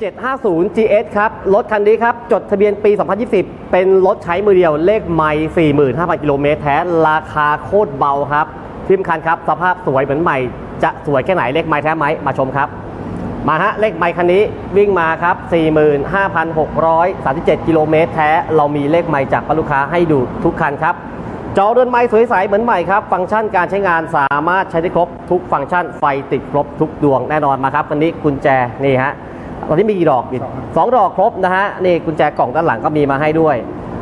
750 GS ครับ รถคันนี้ครับ จดทะเบียนปี 2020 เป็นรถใช้มือเดียวเลขไม่45,000 กิโลเมตรแท้ ราคาโคตรเบาครับที่สำคัญครับ สภาพสวยเหมือนใหม่ จะสวยแค่ไหนเลขไม่แท้ไหมมาชมครับ มาฮะ เลขไมค์คันนี้วิ่งมาครับ 45,637 กิโลเมตรแท้ เรามีเลขไมค์จากลูกค้าให้ดูทุกคันครับจอเดินไม้สวยใสเหมือนใหม่ครับ ฟังก์ชันการใช้งานสามารถใช้ได้ครบทุกฟังก์ชันไฟติดครบทุกดวงแน่นอนมาครับคันนี้กุญแจนี่ฮะ ตอนนี้มีกี่ดอกสองดอกครบนะฮะนี่กุญแจกล่องด้านหลังก็มีมาให้ด้วย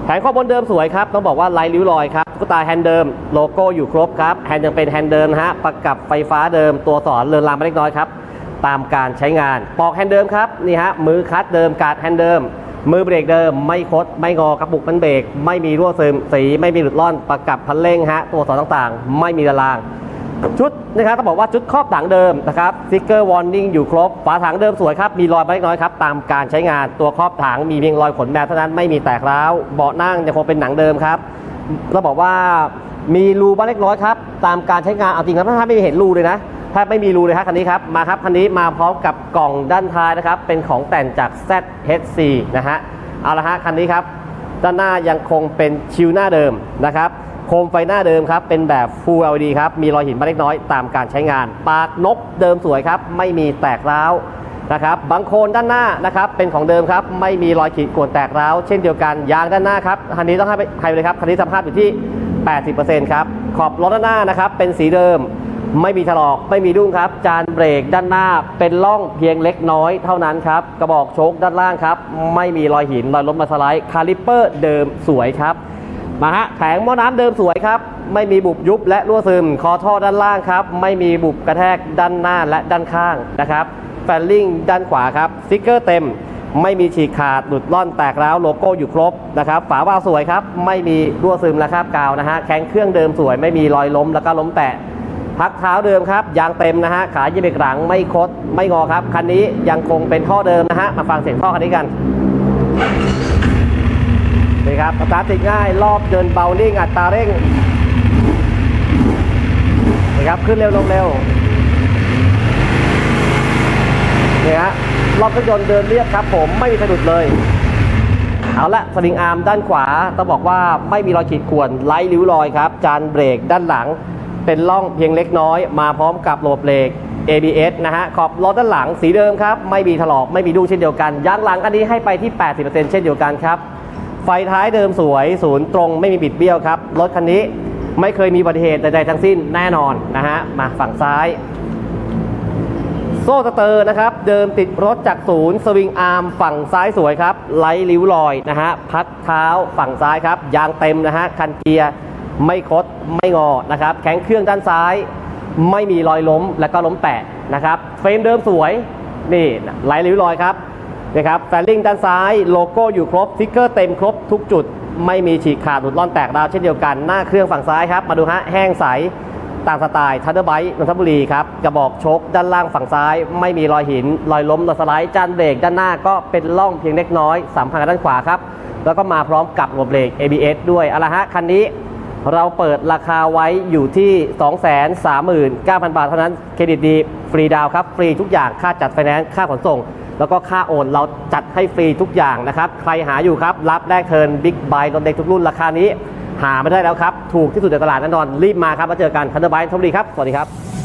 แผงข้อบนเดิมสวยครับ ต้องบอกว่าลายริ้วรอยครับตุ๊กตาแฮนด์เดิมโลโก้อยู่ครบครับแฮนด์ยังเป็นแฮนด์เดิมฮะประกับไฟฟ้าเดิมตัวสอนเรือนรางมาเล็กน้อยครับตามการใช้งานปอกแฮนด์เดิมครับนี่ฮะมือคัดเดิมการ์ดแฮนด์เดิม มือเบรกเดิม ไม่คดไม่งอกระปุกมันเบรกไม่มีรั่วซึมสีไม่มีหลุดร่อนประกับพันเร่งฮะตัวสอนต่างๆ ไม่มีละลาง ชุดนะครับต้องบอกว่าชุดครอบถังเดิมนะครับสติกเกอร์วอร์นิ่งอยู่ครบ ฝาถังเดิมสวยครับ มีรอยมาเล็กน้อยครับ ตามการใช้งานตัวครอบถังมีเพียงรอยขนแมวเท่านั้นไม่มีแตกร้าว เบาะนั่งยังคงเป็นหนังเดิมครับต้องบอกว่ามีรูบ้างเล็กน้อยครับ ตามการใช้งานเอาจริงครับถ้าไม่เห็นรูเลยนะถ้าไม่มีรูเลยครับคันนี้ครับมาครับคันนี้มาพร้อมกับกล่องด้านท้ายนะครับ เป็นของแต่งจาก ZHC นะฮะเอาละฮะคันนี้ครับด้านหน้ายังคงเป็นชิวหน้าเดิมนะครับ โคมไฟหน้าเดิมครับ เป็นแบบ Full LED ครับ มีรอยหินมางเล็กน้อยตามการใช้งาน ปากนกเดิมสวยครับ ไม่มีแตกร้าวนะครับบังโคลนด้านหน้านะครับเป็นของเดิมครับ ไม่มีรอยขีดข่วนแตกร้าว เช่นเดียวกันยางด้านหน้าครับคันนี้ต้องให้ไปใครเลยครับคันนี้สภาพอยู่ที่ 80%ครับขอบรถด้านหน้านะครับเป็นสีเดิม ไม่มีถลอกไม่มีดุ้งครับ จานเบรกด้านหน้าเป็นร่องเพียงเล็กน้อยเท่านั้นครับกระบอกโชคด้านล่างครับไม่มีรอยหินรอยล้มมาสไลด์คาลิปเปอร์เดิมสวยครับ มาฮะแผงหม้อน้ำเดิมสวยครับ ไม่มีบุบยุบและรั่วซึม คอท่อด้านล่างครับ ไม่มีบุบกระแทกด้านหน้าและด้านข้างนะครับ แฟลลิ่งด้านขวาครับสติกเกอร์เต็ม ไม่มีฉีกขาดหลุดล่อนแตกร้าวโลโก้อยู่ครบนะครับ ฝาวาล์วสวยครับ ไม่มีรั่วซึมและคราบกาวนะฮะ แข้งเครื่องเดิมสวย ไม่มีรอยล้มแล้วก็ล้มแตะ พักเท้าเดิมครับ ยางเต็มนะฮะ ขายีเบรกหลังไม่คด ไม่งอครับ คันนี้ยังคงเป็นท่อเดิมนะฮะ มาฟังเสียงท่อคันนี้กัน นี่ครับสตาร์ทติดง่าย รอบเดินเบานิ่งอัตราเร่งนี่ครับขึ้นเร็วลงเร็วนี่ฮะรอบเครื่องยนต์เดินเรียบครับ ผมไม่มีสะดุดเลยเอาละสลิงอาร์มด้านขวาต้องบอกว่าไม่มีรอยขีดข่วนไร้ริ้วรอยครับ จานเบรกด้านหลัง เป็นร่องเพียงเล็กน้อย มาพร้อมกับโหลบเบรก ABS นะฮะขอบล้อด้านหลังสีเดิมครับ ไม่มีถลอกไม่มีดูเช่นเดียวกันยางหลังอันนี้ให้ไปที่ 80%เช่นเดียวกันครับ ไฟท้ายเดิมสวยศูนย์ตรงไม่มีบิดเบี้ยวครับ รถคันนี้ไม่เคยมีอุบัติเหตุใดๆทั้งสิ้นแน่นอนนะฮะ มาฝั่งซ้าย โซ่สเตอร์นะครับ เดิมติดรถจากศูนย์สวิงอาร์มฝั่งซ้ายสวยครับไร้ริ้วรอยนะฮะ พักเท้าฝั่งซ้ายครับ ยางเต็มนะฮะ คันเกียร์ไม่คดไม่งอนะครับ แข็งเครื่องด้านซ้าย ไม่มีรอยล้มและก็ล้มแปะนะครับ เฟรมเดิมสวย นี่ไร้ริ้วรอยครับ นะครับแฟลลิ่งด้านซ้ายโลโก้อยู่ครบสติ๊กเกอร์เต็มครบทุกจุด ไม่มีฉีกขาดหลุดร่อนแตกราวเช่นเดียวกัน หน้าเครื่องฝั่งซ้ายครับ มาดูฮะแห้งใสต่ามสไตล์ทันเดอร์ไบต์นนทบุรีครับ กระบอกชกด้านล่างฝั่งซ้าย ไม่มีรอยหิน รอยล้มรอยสไลด์จานเบรกด้านหน้าก็เป็นร่องเพียงเล็กน้อยสัมพันธ์ด้านขวาครับ แล้วก็มาพร้อมกับระบบเบรก ABS ด้วยเอาละฮะคันนี้เราเปิดราคาไว้อยู่ที่ 239,000 บาทเท่านั้นเครดิตดีฟรีดาวครับฟรีทุกอย่างค่าจัดไฟแนนซ์ค่าขนส่ง แล้วก็ค่าโอนเราจัดให้ฟรีทุกอย่างนะครับ ใครหาอยู่ครับ รับแรกเทิร์นบิ๊กไบค์รถเด็กทุกรุ่นราคานี้ หาไม่ได้แล้วครับ ถูกที่สุดในตลาดแน่นอน รีบมาครับ มาเจอกันคันเดอร์ไบค์ทบุรีครับ สวัสดีครับ